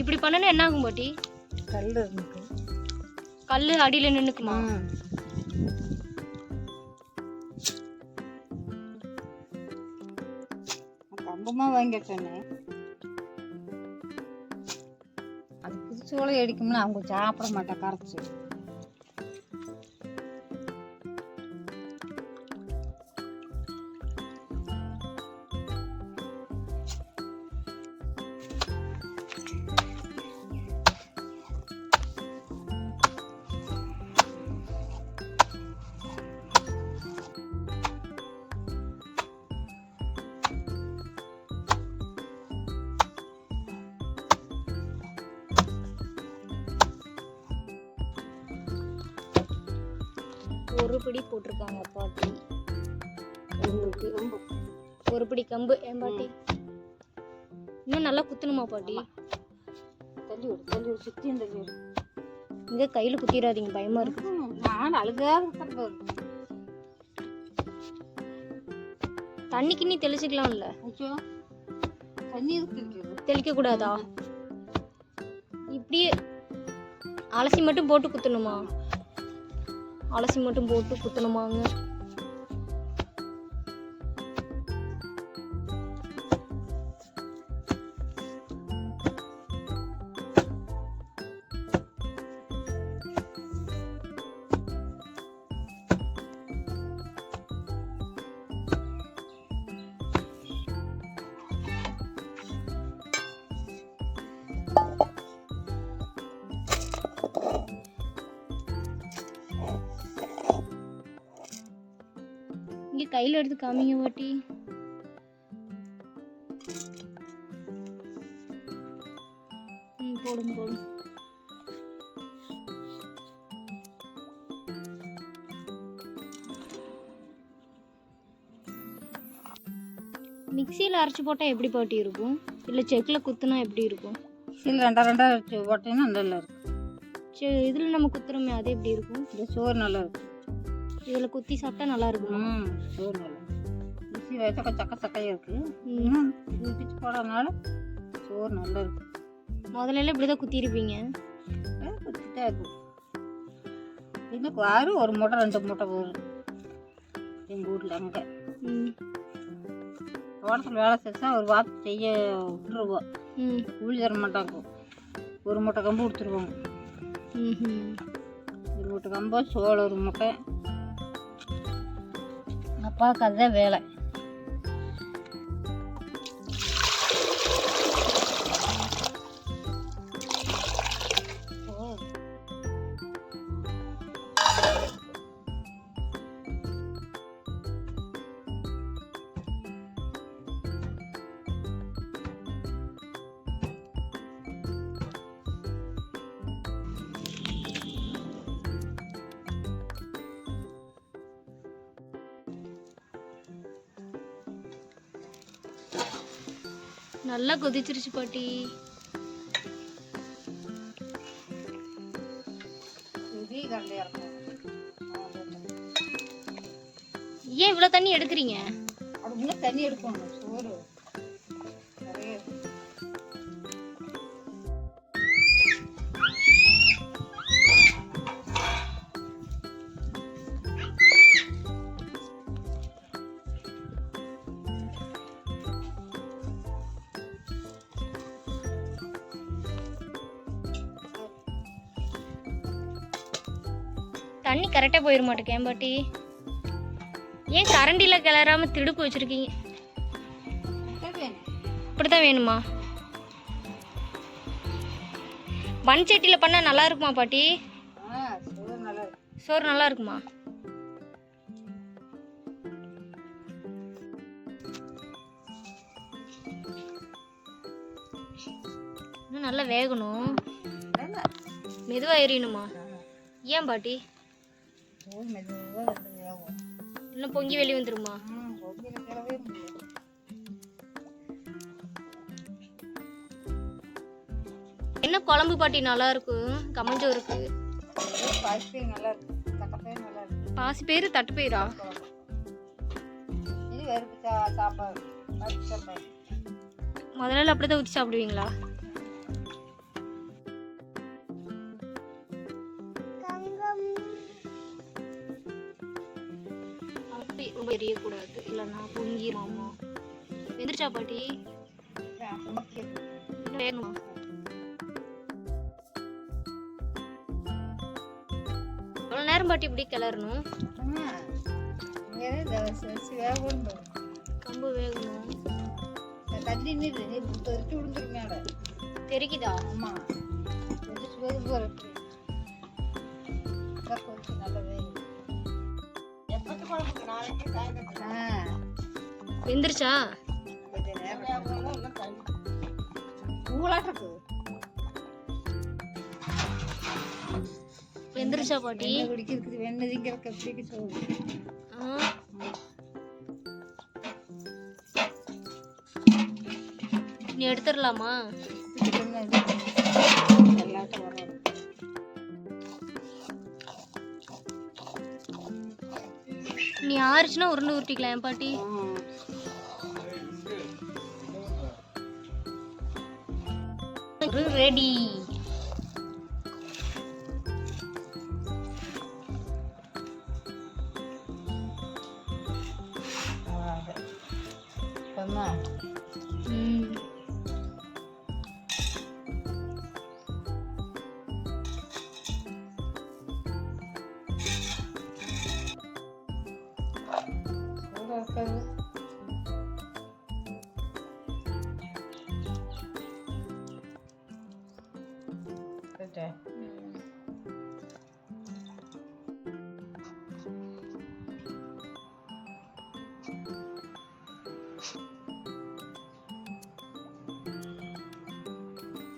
இப்படி பண்ணனா என்ன ஆகும் பாட்டி? கல் இருக்கு. கல் அடியில நின்னுக்குமா? கம்பமாக வாங்கிட்டேனே அது புதுசோளம் அடிக்கும்னா அவங்க சாப்பிட மாட்டேன் கரைச்சி. ஒரு பிடி போட்டிருக்காங்க பாட்டி ஒரு பிடி கம்பு. ஏன் பாட்டி? இன்னும் நல்லா குத்தணுமா பாட்டி? தள்ளி விடு தள்ளி விடு சுற்றியும் தள்ளி விடு. இங்க கையில குத்திடாதீங்க பயமா இருக்கு. நான் அழுகாத தண்ணி கிண்ணி தெளிச்சுக்கலாம்ல. ஐயோ தண்ணி தெளிக்க கூடாதா? இப்படியே அலசி மட்டும் போட்டு குத்தணுமா? அலசி மட்டும் போட்டு குத்தணுமாங்க. கையில எடுத்து காமிங்க பாட்டி. ம் போடுங்க போடுங்க மிக்சியில் அரைச்சி போட்டால் எப்படி பாட்டி இருக்கும்? இல்லை செக்கில் குத்துனா எப்படி இருக்கும்? சீல் ரெண்டா ரெண்டா போட்டீங்கன்னா நல்லா இருக்கும். சே இதில் நம்ம குத்துறோமே அது எப்படி இருக்கும்? இந்த சோறு நல்லா இருக்கும். இதில் குத்தி சாப்பிட்டா நல்லா இருக்குமா சோறு நல்லா வச்சா கொஞ்சம் சக்க சக்கையாக இருக்குது பிச்சு போடுறதுனால சோறு நல்லா இருக்கும் முதல்ல இப்படி தான் குத்திருப்பீங்க குத்திட்டே இருக்கும். இன்னும் வாரு ஒரு மூட்டை ரெண்டு மூட்டை போகும் எங்கள் வீட்டில் அங்கே. ம். தோட்டத்தில் வேலை செஞ்சா ஒரு வாரத்தை செய்ய விட்டுருவோம். ம். கூலி தர மாட்டாங்க. ஒரு மூட்டை கம்பு கொடுத்துருவாங்க. ஒரு மூட்டை கம்பு சோளம் ஒரு மூட்டை. 我刚才买了 நல்லா கொதிச்சிருச்சு பாட்டி. ஏன் இவ்வளோ தண்ணி எடுக்கிறீங்க? தண்ணி எடுக்கணும். தண்ணி கரெக்டாக போயிட மாட்டேக்கேன் பாட்டி? ஏன் கரண்டியில் கிளறாம திடுப்பு வச்சுருக்கீங்க? வேணும் இப்படி தான் வேணுமா? மண் சட்டியில் பண்ணால் நல்லா இருக்குமா பாட்டி? சோறு நல்லா இருக்கும்? இன்னும் நல்லா வேகணும். மெதுவாக எரியணுமா? ஏன் பாட்டி? சோறு மெதுவாக வந்து வேகும் இன்னும் பொங்கி வெளியே வந்துருமா? கிளவே முடியாது. என்ன குழம்பு பாட்டி நல்லா இருக்கும் கம்மஞ்சோருக்கு பாசிப்பயிர் நல்லா இருக்கும் தக்கப்பயிர் நல்லா இது வெறுப்பு சாப்பாடு. சாப்பாடு. முதல்ல அப்படி தான் ஊற்றி சாப்பிடுவீங்களா? தெரியக்கூடாது. இல்லைன்னா பொங்கிருமாமா எந்திரிச்சா பாட்டி. வேகமா எவ்வளோ நேரம் பாட்டி இப்படி கிளறணும். கம்பு வேகணும். தண்ணி நீர் தெரிக்குதா? ஆமா. எந்திரிச்சா? இருக்குது எந்திரிச்சா பாட்டி? குடிக்கிறதுக்கு வெண்ணெய் திங்கிறதுக்கு எப்படி சொல்லுது ஆ. நீ எடுத்துடலாமா? எல்லாட்டும் வரும் நீ ஆறுச்சுன்னா உருண்டை உருட்டிக்கலாம் என் பாட்டி ரெடி சொன்னா 嗯。